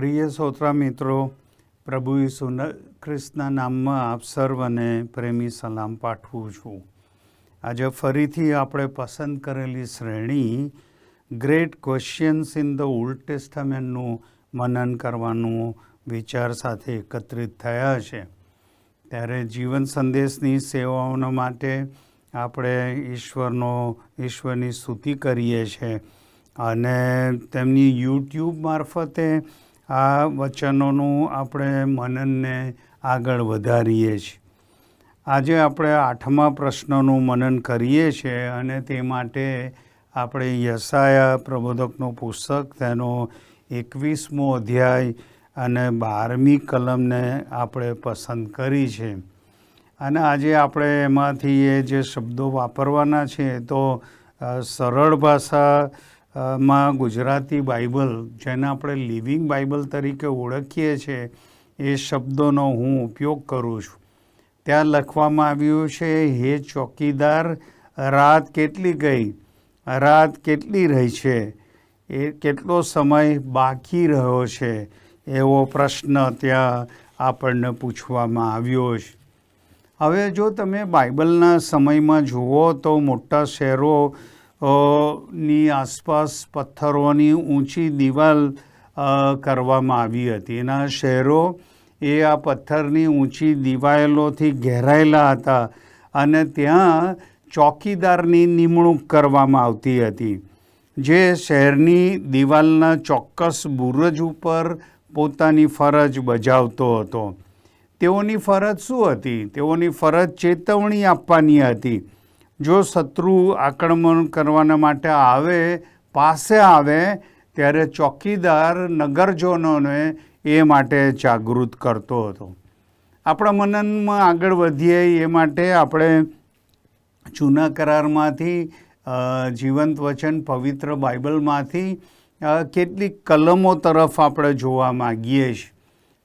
પ્રિય શ્રોતા મિત્રો, પ્રભુ ઈસુ ખ્રિસ્તના નામમાં આપ સર્વને પ્રેમી સલામ પાઠવું છું. આજે ફરીથી આપણે પસંદ કરેલી શ્રેણી great questions in the old ટેસ્ટામેન્ટનું મનન કરવાનું વિચાર સાથે એકત્રિત થયા છે. ત્યારે જીવન સંદેશની સેવાઓના માટે આપણે ઈશ્વરનો, ઈશ્વરની સ્તુતિ કરીએ છીએ. અને તેમની યુટ્યુબ મારફતે આ વચનોનું આપણે મનનને આગળ વધારીએ છીએ. આજે આપણે આઠમા પ્રશ્નનું મનન કરીએ છીએ અને તે માટે આપણે યસાયા પ્રબોધકનું પુસ્તક, તેનો એકવીસમો અધ્યાય અને બારમી કલમને આપણે પસંદ કરી છે. અને આજે આપણે એમાંથી એ જે શબ્દો વાપરવાના છે, તો સરળ ભાષા માં ગુજરાતી બાઇબલ, જેને આપણે લિવિંગ બાઇબલ તરીકે ઓળખીએ છીએ એ શબ્દોનો હું ઉપયોગ કરું છું. ત્યાં લખવામાં આવ્યું છે, હે ચોકીદાર, રાત કેટલી ગઈ? રાત કેટલી રહી છે? એ કેટલો સમય બાકી રહ્યો છે? એવો પ્રશ્ન ત્યાં આપણને પૂછવામાં આવ્યો છે. હવે જો તમે બાઇબલના સમયમાં જુઓ તો મોટા શહેરો ની આસપાસ પથ્થરોની ઊંચી દિવાલ કરવામાં આવી હતી. એના શહેરો એ આ પથ્થરની ઊંચી દિવાલોથી ઘેરાયેલા હતા અને ત્યાં ચોકીદારની નિમણૂક કરવામાં આવતી હતી. જે શહેરની દિવાલના ચોક્કસ બુરજ ઉપર પોતાની ફરજ બજાવતો હતો. તેઓની ફરજ શું હતી? તેઓની ફરજ ચેતવણી આપવાની હતી. જો શત્રુ આક્રમણ કરવાના માટે આવે, પાસે આવે, ત્યારે ચોકીદાર નગરજનોને એ માટે જાગૃત કરતો હતો. આપણા મનનમાં આગળ વધીએ એ માટે આપણે જૂના કરારમાંથી જીવંત વચન, પવિત્ર બાઇબલમાંથી કેટલીક કલમો તરફ આપણે જોવા માગીએ છીએ.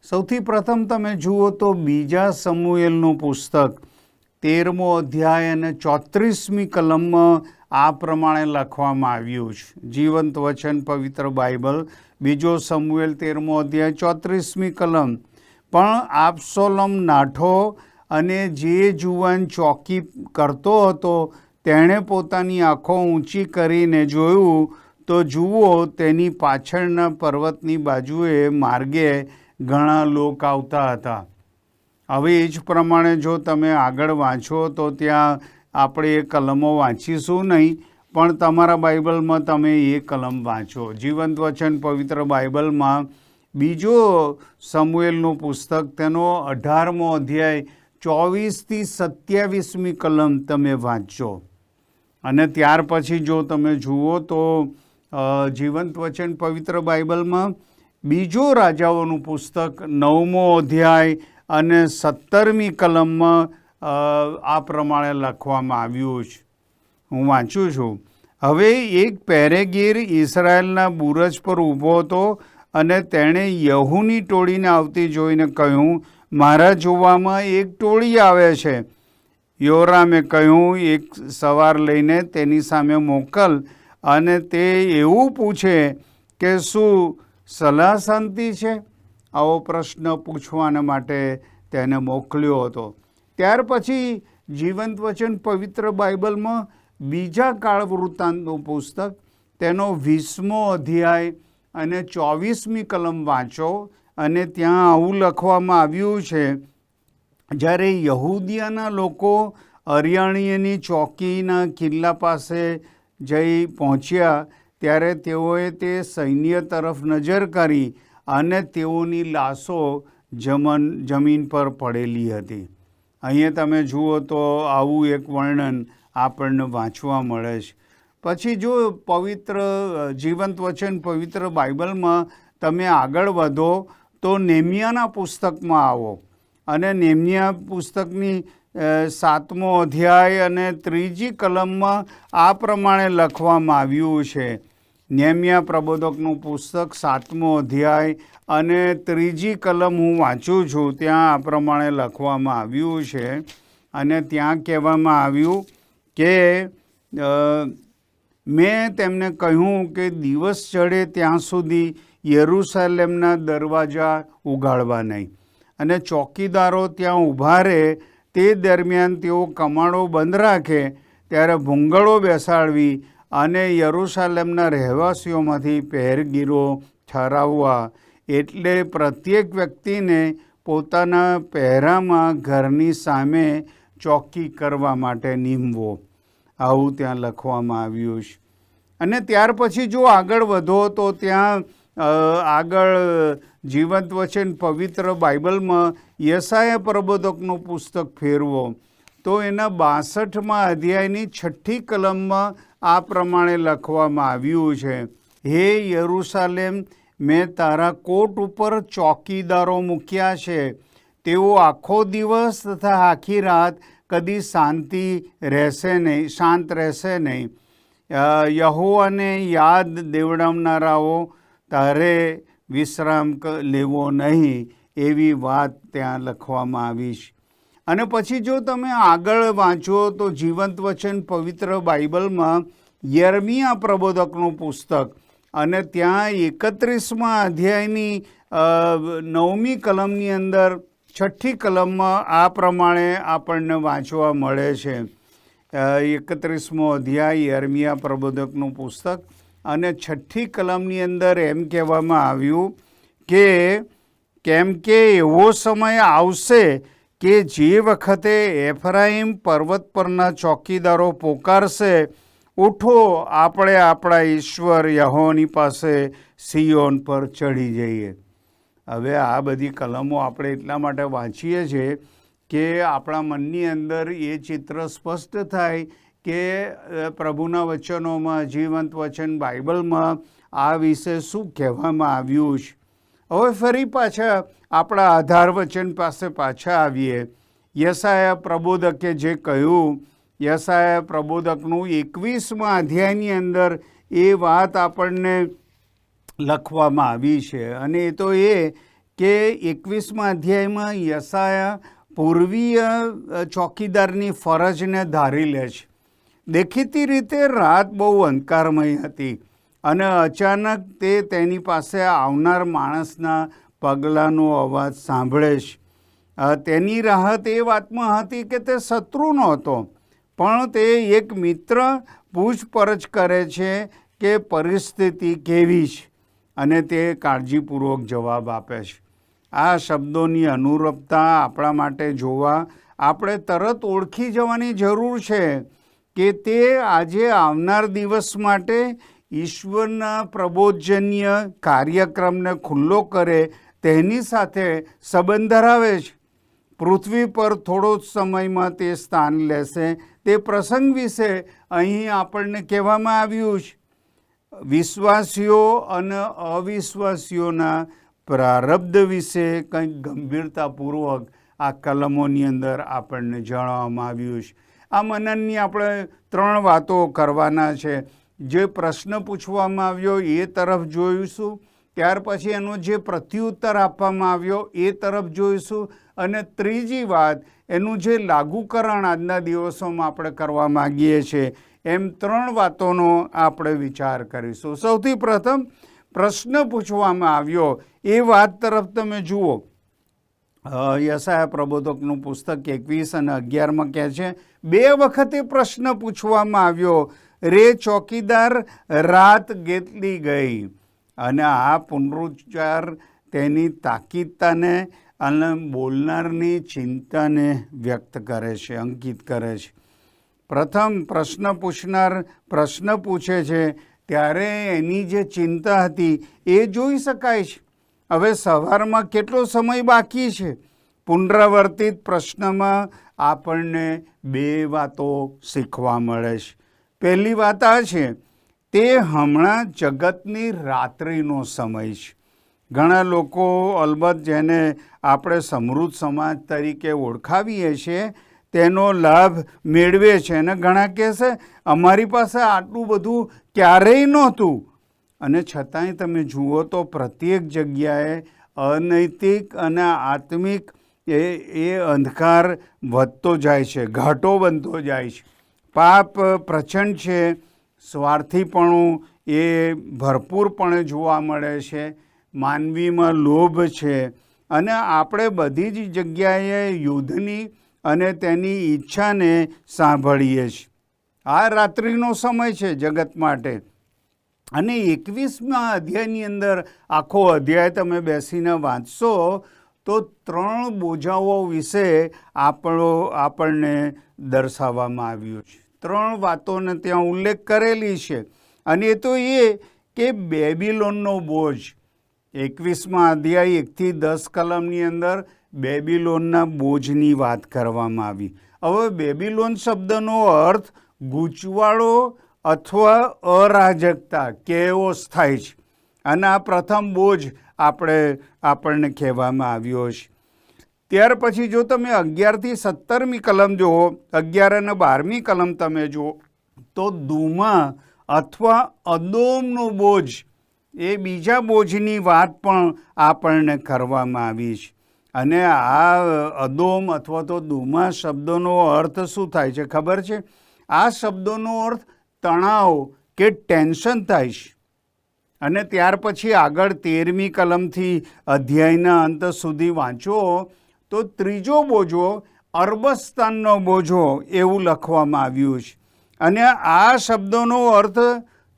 સૌથી પ્રથમ તમે જુઓ તો બીજા સમુએલનું પુસ્તક તેરમો અધ્યાય અને ચોત્રીસમી કલમમાં આ પ્રમાણે લખવામાં આવ્યું છે. જીવંત વચન, પવિત્ર બાઇબલ, બીજો સમુએલ તેરમો અધ્યાય, ચોત્રીસમી કલમ. પણ આપસોલમ નાઠો અને જે જુવાન ચોકી કરતો હતો, તેણે પોતાની આંખો ઊંચી કરીને જોયું, તો જુઓ, તેની પાછળના પર્વતની બાજુએ માર્ગે ઘણા લોક આવતા હતા. હવે એ જ પ્રમાણે જો તમે આગળ વાંચો તો ત્યાં આપણે એ કલમો વાંચીશું નહીં, પણ તમારા બાઇબલમાં તમે એ કલમ વાંચો. જીવંત વચન પવિત્ર બાઇબલમાં બીજો સમુએલનું પુસ્તક તેનો અઢારમો અધ્યાય ચોવીસથી સત્યાવીસમી કલમ તમે વાંચો અને ત્યાર પછી જો તમે જુઓ તો જીવંત વચન પવિત્ર બાઇબલમાં બીજો રાજાઓનું પુસ્તક નવમો અધ્યાય અને સત્તરમી કલમમાં આ પ્રમાણે લખવામાં આવ્યું છે. હું વાંચું છું. હવે એક પેરેગીર ઇસરાયેલના બુરજ પર ઊભો હતો અને તેણે યહુની ટોળીને આવતી જોઈને કહ્યું, મારા જોવામાં એક ટોળી આવે છે. યોરામે કહ્યું, એક સવાર લઈને તેની સામે મોકલ. અને તે એવું પૂછે કે શું સલાહ શાંતિ છે? આવો પ્રશ્ન પૂછવાના માટે તેને મોકલ્યો હતો. ત્યાર પછી જીવંત વચન પવિત્ર બાઇબલમાં બીજા કાળ વૃત્તાંતનું પુસ્તક, તેનો વીસમો અધ્યાય અને ચોવીસમી કલમ વાંચો અને ત્યાં આવું લખવામાં આવ્યું છે, જ્યારે યહૂદિયાના લોકો અરિયાણીયની ચોકીના કિલ્લા પાસે જઈ પહોંચ્યા, ત્યારે તેઓએ તે સૈન્ય તરફ નજર કરી અને તેઓની લાશો જમન, જમીન પર પડેલી હતી. અહીંયા તમે જુઓ તો આવું એક વર્ણન આપણને વાંચવા મળે છે. પછી જો પવિત્ર, જીવંત વચન પવિત્ર બાઇબલમાં તમે આગળ વધો, તો નેમિયાના પુસ્તકમાં આવો. અને નેમિયા પુસ્તકની સાતમો અધ્યાય અને ત્રીજી કલમમાં આ પ્રમાણે લખવામાં આવ્યું છે. નેમ્યા પ્રબોધકનું પુસ્તક સાતમો અધ્યાય અને ત્રીજી કલમ હું વાંચું છું, ત્યાં આ પ્રમાણે લખવામાં આવ્યું છે. અને ત્યાં કહેવામાં આવ્યું કે મેં તેમને કહ્યું કે દિવસ ચડે ત્યાં સુધી યરુસલેમના દરવાજા ઉગાડવા નહીં. અને ચોકીદારો ત્યાં ઊભા રહે, તે દરમિયાન તેઓ કમાણો બંધ રાખે, ત્યારે ભૂંગળો બેસાડવી અને યરૂસાલેમના રહેવાસીઓમાંથી પહેરગીરો ઠરાવવા એટલે પ્રત્યેક વ્યક્તિને પોતાના પહેરામાં ઘરની સામે ચોકી કરવા માટે નીમવો. આવું ત્યાં લખવામાં આવ્યું છે. અને ત્યાર પછી જો આગળ વધો તો ત્યાં આગળ જીવંત વચન પવિત્ર બાઇબલમાં યસાય પ્રબોધકનું પુસ્તક ફેરવો. તો એના બાસઠમાં અધ્યાયની છઠ્ઠી કલમમાં આ પ્રમાણે લખવામાં આવ્યું છે. હે યરુસાલેમ, મેં તારા કોટ ઉપર ચોકીદારો મૂક્યા છે. તેઓ આખો દિવસ તથા આખી રાત કદી શાંતિ રહેશે નહીં, શાંત રહેશે નહીં. યહો યહોવાને યાદ દેવડાવનારાઓ, તારે વિશ્રામ લેવો નહીં, એવી વાત ત્યાં લખવામાં આવી છે. અને પછી જો તમે આગળ વાંચો તો જીવંત વચન પવિત્ર બાઇબલમાં યર્મિયા પ્રબોધકનું પુસ્તક અને ત્યાં એકત્રીસમાં અધ્યાયની નવમી કલમની અંદર છઠ્ઠી કલમમાં આ પ્રમાણે આપણને વાંચવા મળે છે. એકત્રીસમો અધ્યાય યર્મિયા પ્રબોધકનું પુસ્તક અને છઠ્ઠી કલમની અંદર એમ કહેવામાં આવ્યું કે કેમ કે એવો સમય આવશે કે જે વખતે એફરાઈમ પર્વત પરના ચોકીદારો પોકારશે, ઉઠો, આપણે આપણા ઈશ્વર યહોની પાસે સિયોન પર ચડી જઈએ. હવે આ બધી કલમો આપણે એટલા માટે વાંચીએ છીએ કે આપણા મનની અંદર એ ચિત્ર સ્પષ્ટ થાય કે પ્રભુના વચનોમાં, જીવંત વચન બાઇબલમાં આ વિશે શું કહેવામાં આવ્યું છે. હવે ફરી પાછા આપણા આધાર વચન પાસે પાછા આવીએ. યસાયા પ્રબોધકે જે કહ્યું યસાયા પ્રબોધકનું એકવીસમાં અધ્યાયની અંદર એ વાત આપણને લખવામાં આવી છે. અને એ તો એ કે એકવીસમાં અધ્યાયમાં યસાયા પૂર્વીય ચોકીદારની ફરજને ધારી લે છે. દેખીતી રીતે રાત બહુ અંધકારમય હતી. અને અચાનક તે તેની પાસે આવનાર માણસના પગલાંનો અવાજ સાંભળે છે. તેની રાહત એ વાતમાં હતી કે તે શત્રુ નહોતો, પણ તે એક મિત્ર પૂછપરછ કરે છે કે પરિસ્થિતિ કેવી છે અને તે કાળજીપૂર્વક જવાબ આપે છે. આ શબ્દોની અનુરૂપતા આપણા માટે જોવા આપણે તરત ઓળખી જવાની જરૂર છે કે તે આજે આવનાર દિવસ માટે ઈશ્વરના પ્રબોધજન્ય કાર્યક્રમને ખુલ્લો કરે તેની સાથે સંબંધ ધરાવે છે. પૃથ્વી પર થોડો જ સમયમાં તે સ્થાન લેશે. તે પ્રસંગ વિશે અહીં આપણને કહેવામાં આવ્યું છે. વિશ્વાસીઓ અને અવિશ્વાસીઓના પ્રારબ્ધ વિશે કંઈક ગંભીરતાપૂર્વક આ કલમોની અંદર આપણને જણાવવામાં આવ્યું છે. આ મનનની આપણે ત્રણ વાતો કરવાના છે. જે પ્રશ્ન પૂછવામાં આવ્યો એ તરફ જોઈશું. ત્યાર પછી એનો જે પ્રત્યુત્તર આપવામાં આવ્યો એ તરફ જોઈશું. અને ત્રીજી વાત, એનું જે લાગુકરણ આજના દિવસોમાં આપણે કરવા માગીએ છીએ, એમ ત્રણ વાતોનો આપણે વિચાર કરીશું. સૌથી પ્રથમ, પ્રશ્ન પૂછવામાં આવ્યો. એ વાત તરફ તમે જુઓ. યશાયા પ્રબોધકનું પુસ્તક એકવીસ અને અગિયારમાં કહે છે, બે વખતે પ્રશ્ન પૂછવામાં આવ્યો. રે ચોકીદાર રાત ગેતલી ગઈ અને આ પુનરુચ્ચાર તેની તાકીદતાને અને બોલનારની ચિંતાને વ્યક્ત કરે છે, અંકિત કરે છે. પ્રથમ પ્રશ્ન પૂછનાર પ્રશ્ન પૂછે છે, ત્યારે એની જે ચિંતા હતી એ જોઈ શકાય છે? હવે સવારમાં કેટલો સમય બાકી છે? પુનરાવર્તિત પ્રશ્નમાં આપણને બે વાતો શીખવા મળે છે. પહેલી વાત આ છે, તે હમણાં જગતની રાત્રિનો સમય છે. ઘણા લોકો અલબત્ત જેને આપણે સમૃદ્ધ સમાજ તરીકે ઓળખાવીએ છીએ, તેનો લાભ મેળવે છે અને ઘણા કહેશે અમારી પાસે આટલું બધું ક્યારેય નહોતું. અને છતાંય તમે જુઓ તો પ્રત્યેક જગ્યાએ અનૈતિક અને આત્મિક એ એ અંધકાર વધતો જાય છે, ઘાટો બનતો જાય છે. પાપ પ્રચંડ છે, સ્વાર્થીપણું એ ભરપૂરપણે જોવા મળે છે, માનવીમાં લોભ છે. અને આપણે બધી જ જગ્યાએ યુદ્ધની અને તેની ઈચ્છાને સાંભળીએ છીએ આ રાત્રિનો સમય છે જગત માટે. અને એકવીસમાં અધ્યાયની અંદર આખો અધ્યાય તમે બેસીને વાંચશો, તો ત્રણ બોજાઓ વિશે આપણો, આપણને દર્શાવવામાં આવ્યું છે. ત્રણ વાતોને ત્યાં ઉલ્લેખ કરેલી છે. અને એ તો એ કે બેબીલોનનો બોજ. એકવીસમાં અધ્યાય એકથી દસ કલમની અંદર બેબીલોનના બોજની વાત કરવામાં આવી. હવે બેબીલોન શબ્દનો અર્થ ગૂંચવાળો અથવા અરાજકતા કેઓસ થાય છે. અને આ પ્રથમ બોજ આપણે, આપણને કહેવામાં આવ્યો છે. ત્યાર પછી જો તમે અગિયારથી સત્તરમી કલમ જુઓ, અગિયાર અને બારમી કલમ તમે જુઓ, તો દુમા અથવા અદોમનો બોજ એ બીજા બોજની વાત પણ આપણને કરવામાં આવી છે. અને આ અદોમ અથવા તો દુમા શબ્દોનો અર્થ શું થાય છે ખબર છે? આ શબ્દોનો અર્થ તણાવ કે ટેન્શન થાય છે. અને ત્યાર પછી આગળ તેરમી કલમથી અધ્યાયના અંત સુધી વાંચો તો ત્રીજો બોજો અરબસ્તાનનો બોજો એવું લખવામાં આવ્યું છે. અને આ શબ્દોનો અર્થ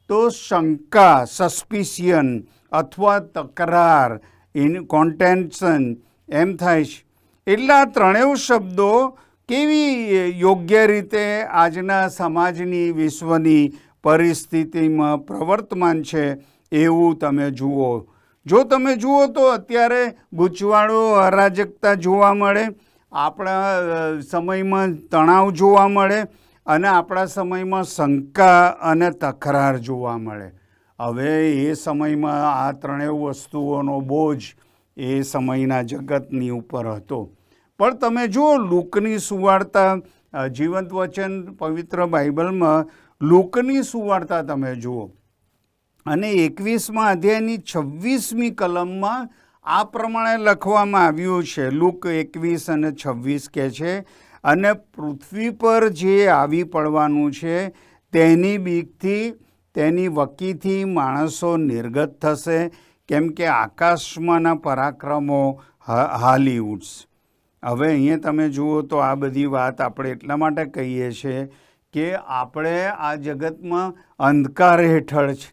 તો શંકા સસ્પિશિયન અથવા તકરાર ઇન કોન્ટેન્શન એમ થાય છે. એટલે આ ત્રણેય શબ્દો કેવી યોગ્ય રીતે આજના સમાજની, વિશ્વની પરિસ્થિતિમાં પ્રવર્તમાન છે એવું તમે જુઓ. જો તમે જુઓ તો અત્યારે ગૂંચવાળો અરાજકતા જોવા મળે, આપણા સમયમાં તણાવ જોવા મળે અને આપણા સમયમાં શંકા અને તકરાર જોવા મળે. હવે એ સમયમાં આ ત્રણેય વસ્તુઓનો બોજ એ સમયના જગતની ઉપર હતો. પણ તમે જુઓ લુકની સુવાર્તા જીવંત વચન પવિત્ર બાઇબલમાં લુકની સુવાર્તા તમે જુઓ. અને એકવીસમાં અધ્યાયની છવ્વીસમી કલમમાં આ પ્રમાણે લખવામાં આવ્યું છે. લુક એકવીસ અને છવ્વીસ કે છે, અને પૃથ્વી પર જે આવી પડવાનું છે, તેની બીકથી, તેની વકીથી માણસો નિર્ગત થશે, કેમ કે આકાશમાંના પરાક્રમો હાલી ઉઠશે હવે અહીંયા તમે જુઓ તો આ બધી વાત આપણે એટલા માટે કહીએ છીએ કે આપણે આ જગતમાં અંધકાર હેઠળ છે.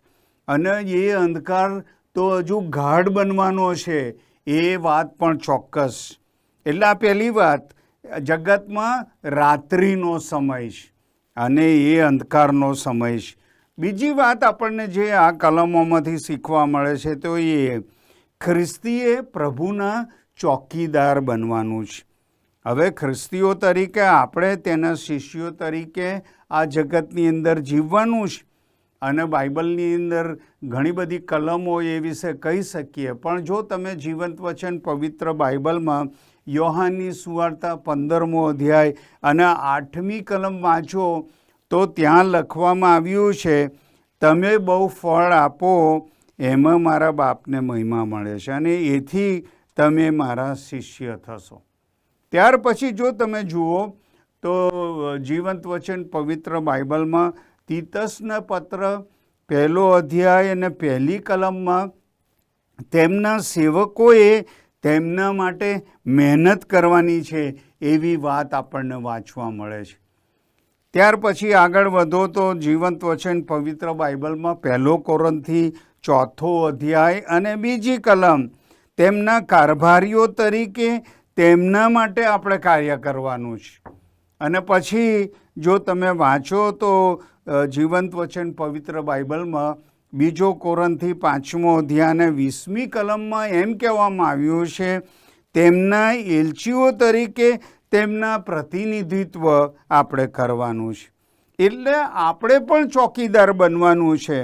અને એ અંધકાર તો હજુ ગાઢ બનવાનો છે, એ વાત પણ ચોક્કસ. એટલે આ પહેલી વાત, જગતમાં રાત્રિનો સમય છે અને એ અંધકારનો સમય છે. બીજી વાત આપણને જે આ કલમોમાંથી શીખવા મળે છે તો એ ખ્રિસ્તીએ પ્રભુના ચોકીદાર બનવાનું છે. હવે ખ્રિસ્તીઓ તરીકે આપણે તેના શિષ્યો તરીકે આ જગતની અંદર જીવવાનું છે. અને બાઇબલની અંદર ઘણી બધી કલમો એ વિશે કહી શકીએ. પણ જો તમે જીવંત વચન પવિત્ર બાઇબલમાં યોહાનની સુવાર્તા પંદરમો અધ્યાય અને આઠમી કલમ વાંચો, તો ત્યાં લખવામાં આવ્યું છે, તમે બહુ ફળ આપો, એમાં મારા બાપને મહિમા મળે છે અને એથી તમે મારા શિષ્ય થશો. ત્યાર પછી જો તમે જુઓ, તો જીવંત વચન પવિત્ર બાઇબલમાં તીતસના પત્ર, પહેલો અધ્યાય અને પહેલી કલમમાં તેમના સેવકોએ તેમના માટે મહેનત કરવાની છે એવી વાત આપણને વાંચવા મળે છે. ત્યાર પછી આગળ વધો તો જીવંત વચન પવિત્ર બાઇબલમાં પહેલો કોરનથી ચોથો અધ્યાય અને બીજી કલમ, તેમના કારભારીઓ તરીકે તેમના માટે આપણે કાર્ય કરવાનું છે. અને પછી જો તમે વાંચો તો જીવંત વચન પવિત્ર બાઇબલમાં બીજો કોરનથી પાંચમો અધ્યાય અને વીસમી કલમમાં એમ કહેવામાં આવ્યું છે, તેમના એલચીઓ તરીકે તેમના પ્રતિનિધિત્વ આપણે કરવાનું છે. એટલે આપણે પણ ચોકીદાર બનવાનું છે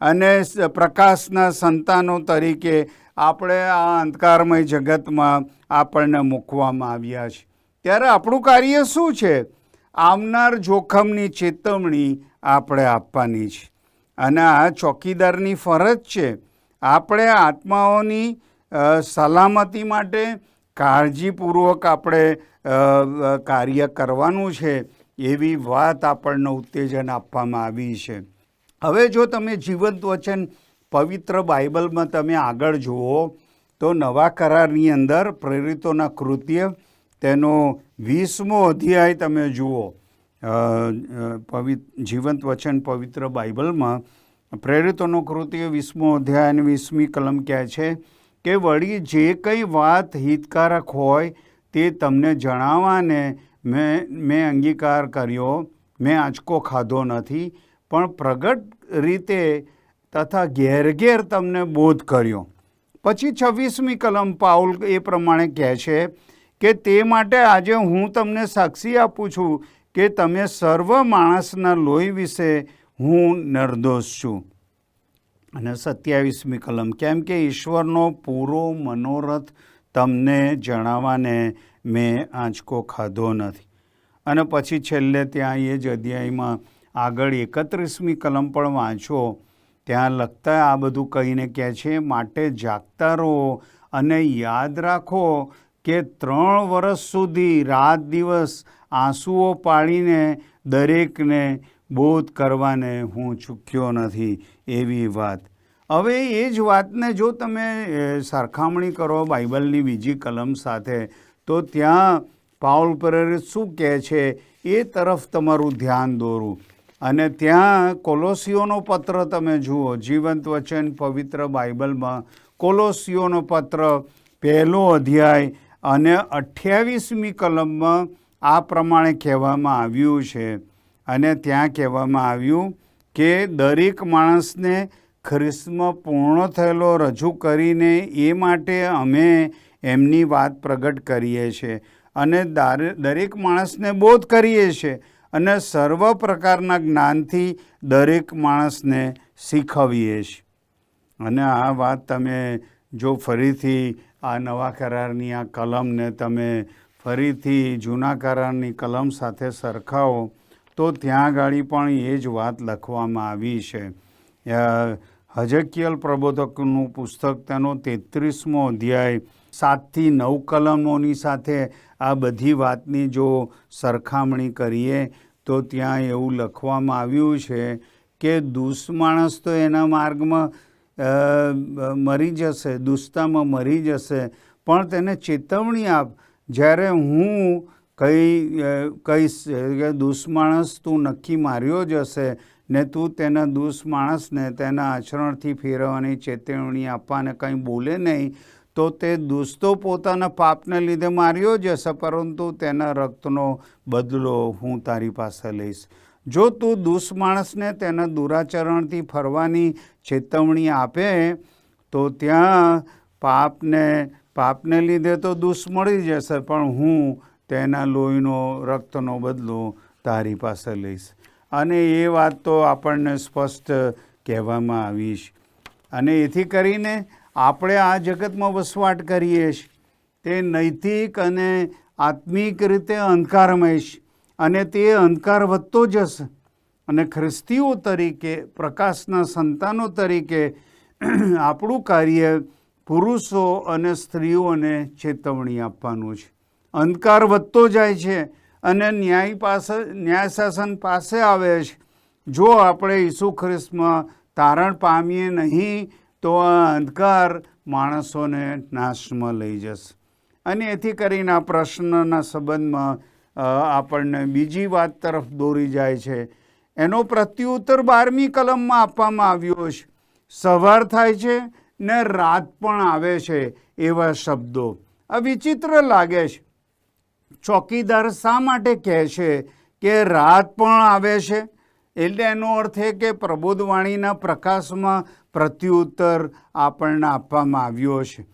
અને પ્રકાશના સંતાનો તરીકે આપણે આ અંધકારમય જગતમાં આપણને મૂકવામાં આવ્યા છે. ત્યારે આપણું કાર્ય શું છે? આવનાર જોખમની ચેતવણી આપણે આપવાની છે. અને આ ચોકીદારની ફરજ છે. આપણે આત્માઓની સલામતી માટે કાળજીપૂર્વક આપણે કાર્ય કરવાનું છે એવી વાત આપણને ઉત્તેજન આપવામાં આવી છે. હવે જો તમે જીવંત વચન પવિત્ર બાઇબલમાં તમે આગળ જુઓ, તો નવા કરારની અંદર પ્રેરિતોના કૃત્ય તેનો વીસમો અધ્યાય તમે જુઓ અ, જીવંત વચન પવિત્ર બાઇબલમાં પ્રેરિતોનો કૃત્ય વીસમો અધ્યાય અને વીસમી કલમ કહે છે કે વળી જે કંઈ વાત હિતકારક હોય તે તમને જણાવવાને મેં મેં અંગીકાર કર્યો મેં આંચકો ખાધો નથી પણ પ્રગટ રીતે તથા ઘેર ઘેર તમને બોધ કર્યો. પછી છવ્વીસમી કલમ પાઉલ એ પ્રમાણે કહે છે કે તે માટે આજે હું તમને સાક્ષી આપું છું કે તમે સર્વ માણસના લોહી વિશે હું નિર્દોષ છું. અને સત્યાવીસમી કલમ, કેમ કે ઈશ્વરનો પૂરો મનોરથ તમને જણાવવાને મેં આંચકો ખાધો નથી. અને પછી છેલ્લે ત્યાં એ જ અધ્યાયમાં આગળ એકત્રીસમી કલમ પણ વાંચો, ત્યાં લખતા આ બધું કહીને કહે છે, માટે જાગતા રહો અને યાદ રાખો કે ત્રણ વર્ષ સુધી રાત દિવસ આંસુઓ પાડીને દરેકને બોધ કરવાને હું ચૂક્યો નથી એવી વાત. હવે એ જ વાતને જો તમે સરખામણી કરો બાઇબલની બીજી કલમ સાથે, તો ત્યાં પાઉલ પ્રેરિત શું કહે છે? એ તરફ તમારું ધ્યાન દોરું. અને ત્યાં કોલોસીઓનો પત્ર તમે જુઓ, જીવંત વચન પવિત્ર બાઇબલમાં કોલોસીઓનો પત્ર, પહેલો અધ્યાય અને અઠ્યાવીસમી કલમમાં આ પ્રમાણે કહેવામાં આવ્યું છે. અને ત્યાં કહેવામાં આવ્યું કે દરેક માણસને ખ્રિસ્મ પૂર્ણ થયેલો રજૂ કરીને એ માટે અમે એમની વાત પ્રગટ કરીએ છીએ અને દારે- દરેક માણસને બોધ કરીએ છીએ અને સર્વ પ્રકારના જ્ઞાનથી દરેક માણસને શીખવીએ છીએ અને આ વાત તમે જો ફરીથી આ નવા કરારની આ કલમને તમે ફરીથી જૂના કરારની કલમ સાથે સરખાવો, તો ત્યાં ગાડી પણ એ જ વાત લખવામાં આવી છે. હજકિયલ પ્રબોધકનું પુસ્તક તેનો તેત્રીસમો અધ્યાય, સાતથી નવ કલમોની સાથે આ બધી વાતની જો સરખામણી કરીએ, તો ત્યાં એવું લખવામાં આવ્યું છે કે દુષ્માણસ તો એના માર્ગમાં મરી જશે, દુસ્તામાં મરી જશે, પણ તેને ચેતવણી આપ. જ્યારે હું કઈ કહીશ કે દુષ્માણસ તું નક્કી માર્યો જ હશે, ને તું તેના દુષ્માણસને તેના આચરણથી ફેરવવાની ચેતવણી આપવાને કંઈ બોલે નહીં, તો તે દુષ્તો પોતાના પાપને લીધે માર્યો જ હશે, પરંતુ તેના રક્તનો બદલો હું તારી પાસે લઈશ. જો તું દુષ્માણસને તેના દુરાચરણથી ફરવાની ચેતવણી આપે, તો ત્યાં પાપને પાપને લીધે તો દુષ મળી જશે, પણ હું તેના લોહીનો, રક્તનો બદલો તારી પાસે લઈશ. અને એ વાત તો આપણને સ્પષ્ટ કહેવામાં આવી છે. અને એથી કરીને આપણે આ જગતમાં વસવાટ કરીએ છીએ. તે નૈતિક અને આત્મિક રીતે અંધકારમય છે. અને તે અંધકાર વધતો જશે. અને ખ્રિસ્તીઓ તરીકે, પ્રકાશના સંતાનો તરીકે આપણું કાર્ય પુરુષો અને સ્ત્રીઓને ચેતવણી આપવાનું છે. અંધકાર વધતો જાય છે અને ન્યાય પાસે, ન્યાય શાસન પાસે આવે છે. જો આપણે ઈસુ ખ્રિસ્તમાં તારણ પામીએ નહીં, તો આ અંધકાર માણસોને નાશમાં લઈ જશે. અને એથી કરીને આ પ્રશ્નના સંબંધમાં આપણને બીજી વાત તરફ દોરી જાય છે. એનો પ્રત્યુત્તર બારમી કલમમાં આપવામાં આવ્યો છે. સવાર થાય છે ને રાત પણ આવે છે એવા શબ્દો. આ વિચિત્ર લાગે છે. ચોકીદાર શા માટે કહે છે કે રાત પણ આવે છે? એટલે એનો અર્થ એ કે પ્રબોધવાણીના પ્રકાશમાં પ્રત્યુત્તર આપણને આપવામાં આવ્યો છે.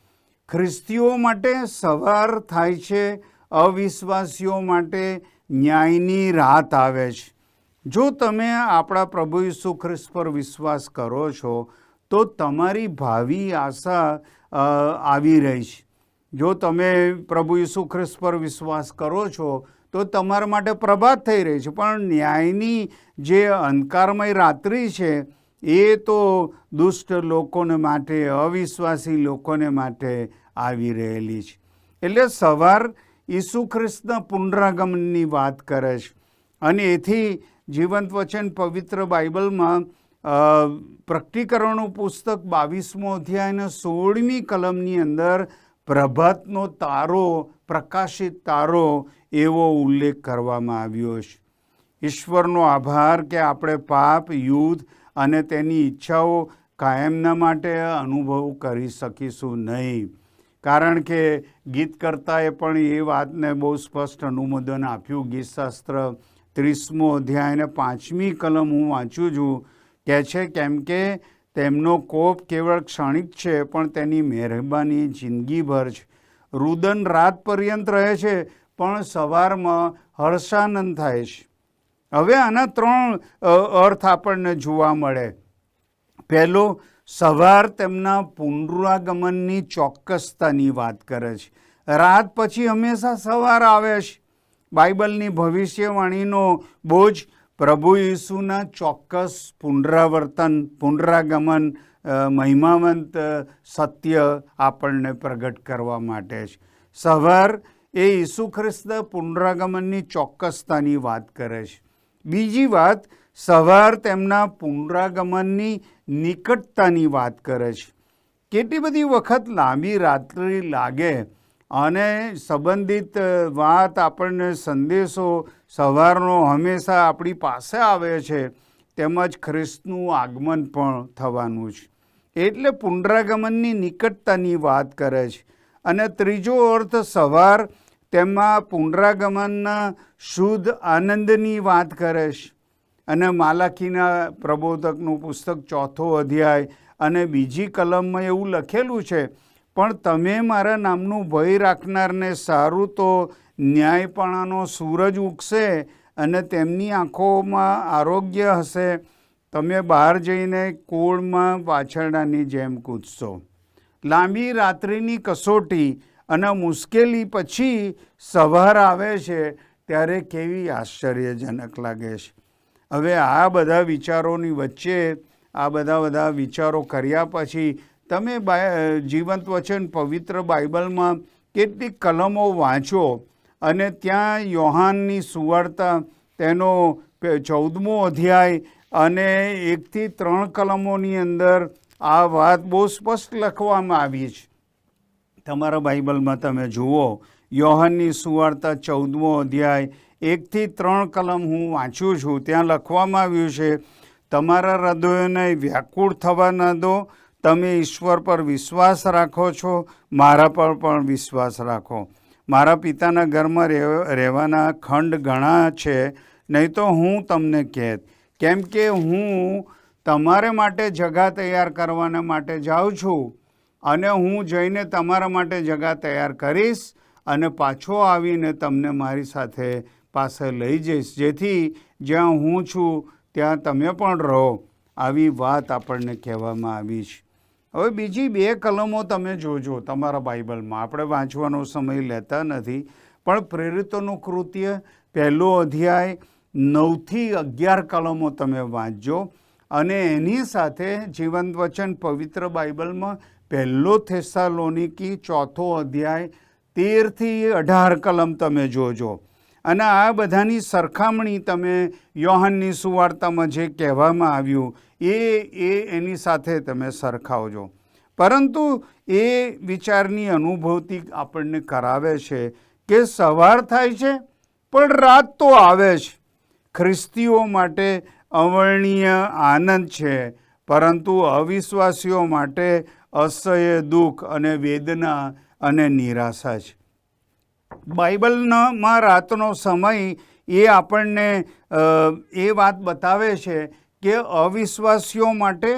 ખ્રિસ્તીઓ માટે સવાર થાય છે અવિશ્વાસીઓ માટે ન્યાયની રાહત આવે છે. જો તમે આપણા પ્રભુ ઈસુ ખ્રિસ્ત પર વિશ્વાસ કરો છો, તો તમારી ભાવિ આશા આવી રહી છે. જો તમે પ્રભુ ઈસુ ખ્રિસ્ત પર વિશ્વાસ કરો છો, તો તમારા માટે પ્રભાત થઈ રહી છે. પણ ન્યાયની જે અંધકારમય રાત્રિ છે, એ તો દુષ્ટ લોકોને માટે, અવિશ્વાસી લોકોને માટે આવી રહેલી છે. એટલે સવાર ઈસુ ખ્રિસ્તના પુનરાગમનની વાત કરે છે. અને એથી જીવંત વચન પવિત્ર બાઇબલમાં પ્રકટીકરણનું પુસ્તક બાવીસમો અધ્યાય સોળમી કલમની અંદર પ્રભાતનો તારો, પ્રકાશિત તારો એવો ઉલ્લેખ કરવામાં આવ્યો છે. ઈશ્વરનો આભાર કે આપણે પાપ, યુદ્ધ અને તેની ઈચ્છાઓ કાયમના માટે અનુભવ કરી શકીશું નહીં. કારણ કે ગીતકર્તાએ પણ એ વાતને બહુ સ્પષ્ટ અનુમોદન આપ્યું. ગીતશાસ્ત્ર ત્રીસમો અધ્યાય અને પાંચમી કલમ હું વાંચું છું. કહે છે, કેમ કે તેમનો કોપ કેવળ ક્ષણિક છે, પણ તેની મહેરબાની જિંદગીભર છે. રુદન રાત પર્યંત રહે છે, પણ સવારમાં હર્ષાનંદ થાય છે. હવે આના ત્રણ અર્થ આપણને જોવા મળે. પહેલો સવાર તેમના પુનરાગમનની ચોક્કસતાની વાત કરે છે. રાત પછી હંમેશા સવાર આવે છે. બાઇબલની ભવિષ્યવાણીનો બોજ પ્રભુ ઈસુના ચોક્કસ પુનરાવર્તન, પુનરાગમન મહિમાવંત સત્ય આપણને પ્રગટ કરવા માટે છે. સવાર એ ઈસુ ખ્રિસ્ત પુનરાગમનની ચોક્કસતાની વાત કરે છે. બીજી વાત સવાર તેમના પુનરાગમનની નિકટતાની વાત કરે છે. કેટલી બધી વખત લાંબી રાત્રિ લાગે અને સંબંધિત વાત આપણને સંદેશો સવારનો હંમેશા આપણી પાસે આવે છે, તેમજ ખ્રિસ્તનું આગમન પણ થવાનું છે. એટલે પુનરાગમનની નિકટતાની વાત કરે છે. અને ત્રીજો અર્થ, સવાર તેમાં પુનરાગમનના શુદ્ધ આનંદની વાત કરે છે. અને માલાખીના પ્રબોધકનું પુસ્તક ચોથો અધ્યાય અને બીજી કલમમાં એવું લખેલું છે, પણ તમે મારા નામનું ભય રાખનારને સારું તો ન્યાયપણાનો સૂરજ ઉગશે અને તેમની આંખોમાં આરોગ્ય હશે. તમે બહાર જઈને કોળમાં પાછળનાની જેમ કૂદશો. લાંબી રાત્રિની કસોટી અને મુશ્કેલી પછી સવાર આવે છે, ત્યારે કેવી આશ્ચર્યજનક લાગે છે. હવે આ બધા વિચારોની વચ્ચે આ બધા બધા વિચારો કર્યા પછી તમે જીવંત વચન પવિત્ર બાઇબલમાં કેટલીક કલમો વાંચો અને ત્યાં યોહાનની સુવાર્તા, તેનો ચૌદમો અધ્યાય અને એકથી ત્રણ કલમોની અંદર આ વાત બહુ સ્પષ્ટ લખવામાં આવી છે. તમારા બાઇબલમાં તમે જુઓ યોહાનની સુવાર્તા ચૌદમો અધ્યાય એકથી ત્રણ કલમ હું વાંચું છું. ત્યાં લખવામાં આવ્યું છે, તમારા હૃદયોને વ્યાકુળ થવા ન દો. તમે ઈશ્વર પર વિશ્વાસ રાખો છો. મારા પર પણ વિશ્વાસ રાખો. મારા પિતાના ઘરમાં રહેવાના ખંડ ઘણા છે, નહીં તો હું તમને કહેત. કેમ કે હું તમારે માટે જગા તૈયાર કરવાના માટે જાઉં છું અને હું જઈને તમારા માટે જગા તૈયાર કરીશ. અને પાછો આવીને તમને મારી સાથે પાસે લઈ જઈશ. જેથી જ્યાં હું છું, ત્યાં તમે પણ રહો, આવી વાત આપણને કહેવામાં આવી છે. હવે બીજી બે કલમો તમે જોજો તમારા બાઇબલમાં. આપણે વાંચવાનો સમય લેતા નથી, પણ પ્રેરિતોનું કૃત્ય પહેલો અધ્યાય, નવથી અગિયાર કલમો તમે વાંચજો. અને એની સાથે જીવંત વચન પવિત્ર બાઇબલમાં પહેલો થેસાલોનિકી ચોથો અધ્યાય તેરથી અઢાર કલમ તમે જોજો. અને આ બધાની સરખામણી તમે યોહાનની સુવાર્તામાં જે કહેવામાં આવ્યું, એ એ એની સાથે તમે સરખાવજો. પરંતુ એ વિચારની અનુભૂતિ આપણને કરાવે છે કે સવાર થાય છે, પણ રાત તો આવે જ. ખ્રિસ્તીઓ માટે અવર્ણીય આનંદ છે, પરંતુ અવિશ્વાસીઓ માટે અસહ્ય દુઃખ અને વેદના અને નિરાશા છે બાઇબલમાં રાતનો સમય એ આપણને એ વાત બતાવે છે કે અવિશ્વાસીઓ માટે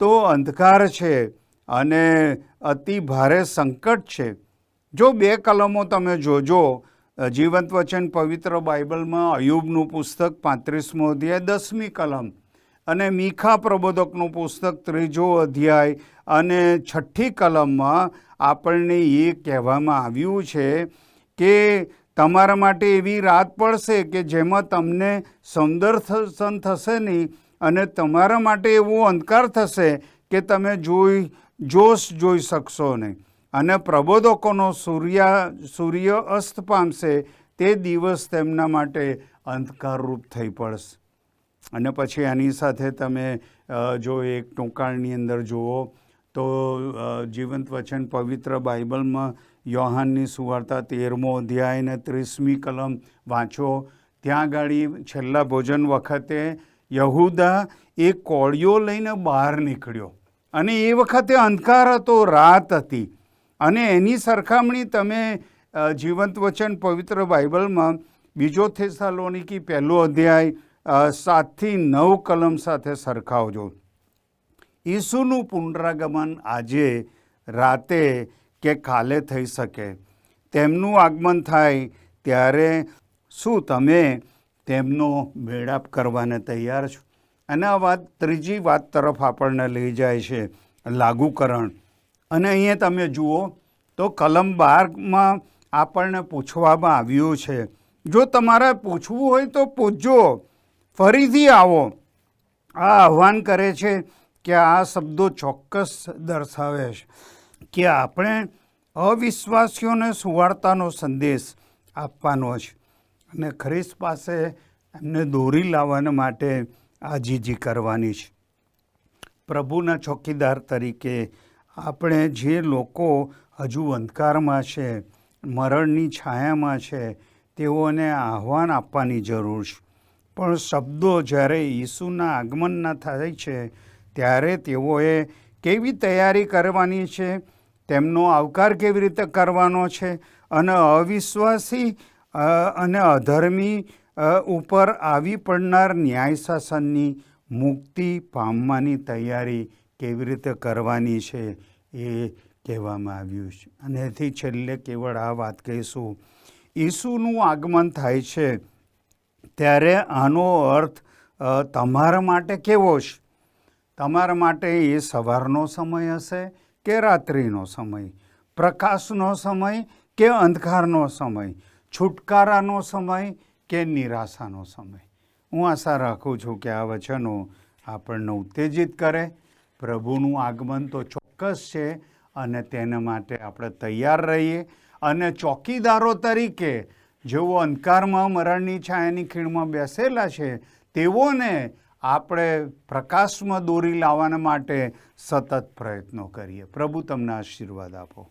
તો અંધકાર છે અને અતિ ભારે સંકટ છે. જો બે કલમો તમે જોજો જીવંત વચન પવિત્ર બાઇબલમાં અયુબનું પુસ્તક પાંત્રીસમો અધ્યાય દસમી કલમ. અને મીખા પ્રબોધકનું પુસ્તક ત્રીજો અધ્યાય અને છઠ્ઠી કલમમાં આપણને એ કહેવામાં આવ્યું છે કે તમારા માટે એવી રાત પડશે કે જેમાં તમને સૌંદર્શન થશે નહીં અને તમારા માટે એવો અંધકાર થશે કે તમે જોઈ, જોશ જોઈ શકશો નહીં. અને પ્રબોધકોનો સૂર્ય સૂર્ય અસ્ત પામશે તે દિવસ તેમના માટે અંધકારરૂપ થઈ પડશે. અને પછી આની સાથે તમે જો એક ટૂંકાણની અંદર જુઓ, તો જીવંત વચન પવિત્ર બાઇબલમાં યોહાનની સુવાર્તા તેરમો અધ્યાય ને ત્રીસમી કલમ વાંચો. ત્યાં ગાડી છેલ્લા ભોજન વખતે યહૂદા એ કોળીઓ લઈને બહાર નીકળ્યો. અને એ વખતે અંધકાર હતો, રાત હતી. અને એની સરખામણી તમે જીવંત વચન પવિત્ર બાઇબલમાં બીજો થેસાલોનિકી પહેલો અધ્યાય સાતથી નવ કલમ સાથે સરખાવજો. ઈસુનું પુનરાગમન આજે રાતે કે કાલે થઈ શકે. તેમનું આગમન થાય ત્યારે શું તમે તેમનો મેળાપ કરવાને તૈયાર છો? અને આ વાત ત્રીજી વાત તરફ આપણને લઈ જાય છે, લાગુકરણ. અને અહીંયા તમે જુઓ, તો કલમ બારમાં આપણને પૂછવામાં આવ્યું છે, જો તમારે પૂછવું હોય તો પૂછજો. ફરીથી આવો. આ આહ્વાન કરે છે કે આ શબ્દો ચોક્કસ દર્શાવે છે કે આપણે અવિશ્વાસીઓને સુવાર્તાનો સંદેશ આપવાનો છે અને ખ્રિસ્ત પાસે એમને દોરી લાવવાના માટે આજીજી કરવાની છે. પ્રભુના ચોકીદાર તરીકે આપણે જે લોકો હજુ અંધકારમાં છે, મરણની છાયામાં છે, તેઓને આહ્વાન આપવાની જરૂર છે. પણ શબ્દો જ્યારે ઈસુના આગમનના થાય છે, ત્યારે તેઓએ કેવી તૈયારી કરવાની છે? તેમનો આવકાર કેવી રીતે કરવાનો છે? અને અવિશ્વાસી અને અધર્મી ઉપર આવી પડનાર ન્યાય શાસનની મુક્તિ પામવાની તૈયારી કેવી રીતે કરવાની છે એ કહેવામાં આવ્યું છે. અને એથી છેલ્લે કેવળ આ વાત કહીશું. ઈસુનું આગમન થાય છે ત્યારે આનો અર્થ તમારા માટે કેવો છે? તમારા માટે એ સવારનો સમય હશે કે રાત્રિનો સમય? પ્રકાશનો સમય કે અંધકારનો સમય? છુટકારાનો સમય કે નિરાશાનો સમય? હું આશા રાખું છું કે આ વચનો આપણને ઉત્તેજિત કરે. પ્રભુનું આગમન તો ચોક્કસ છે અને તેના માટે આપણે તૈયાર રહીએ. અને ચોકીદારો તરીકે જેઓ અંધકારમાં મરણની છાયાની ખીણમાં બેસેલા છે, તેઓને આપણે પ્રકાશમાં દોરી લાવવાના માટે સતત પ્રયત્નો કરીએ. પ્રભુ, તમને આશીર્વાદ આપો.